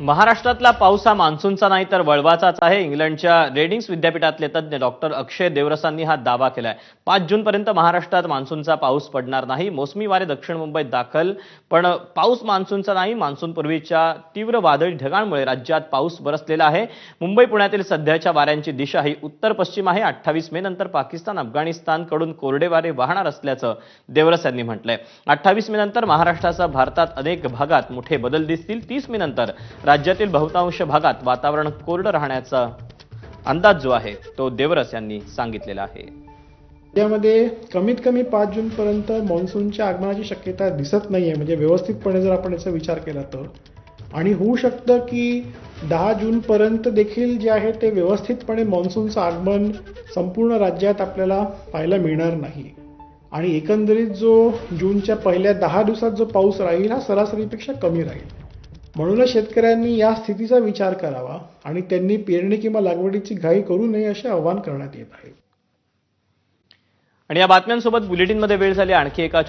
महाराष्ट्रातला पाऊस हा मान्सूनचा नाही तर वळवाचाच आहे. इंग्लंडच्या रेडिंग्स विद्यापीठातले तज्ज्ञ डॉक्टर अक्षय देवरसांनी हा दावा केलाय. पाच जूनपर्यंत महाराष्ट्रात मान्सूनचा पाऊस पडणार नाही. मोसमी वारे दक्षिण मुंबईत दाखल. पण पाऊस मान्सूनचा नाही. मान्सूनपूर्वीच्या तीव्र वादळी ढगांमुळे राज्यात पाऊस बरसलेला आहे. मुंबई पुण्यातील सध्याच्या वाऱ्यांची दिशा ही उत्तर पश्चिम आहे. अठ्ठावीस मे नंतर पाकिस्तान अफगाणिस्तानकडून कोरडे वारे वाहणार असल्याचं देवरस यांनी म्हटलंय. अठ्ठावीस मे नंतर महाराष्ट्रासह भारतात अनेक भागात मोठे बदल दिसतील. तीस मे नंतर राज्यातील बहुतांश भागात वातावरण कोरडं राहण्याचा अंदाज जो आहे तो देवरस यांनी सांगितलेला आहे. यामध्ये कमीत कमी पाच जूनपर्यंत मान्सूनच्या आगमनाची शक्यता दिसत नाही आहे म्हणजे व्यवस्थितपणे जर आपण याचा विचार केला तर. आणि होऊ शकतं की दहा जूनपर्यंत देखील जे आहे ते व्यवस्थितपणे मान्सूनचं आगमन संपूर्ण राज्यात आपल्याला पाहायला मिळणार नाही. आणि एकंदरीत जो जूनच्या पहिल्या दहा दिवसात जो पाऊस राहील हा सरासरीपेक्षा कमी राहील. म्हणूनच शेतकऱ्यांनी या स्थितीचा विचार करावा आणि त्यांनी पेरणी किंवा लागवडीची घाई करू नये असे आवाहन करण्यात येत आहे. आणि या बातम्यांसोबत बुलेटिनमध्ये वेळ झाली. आणखी एका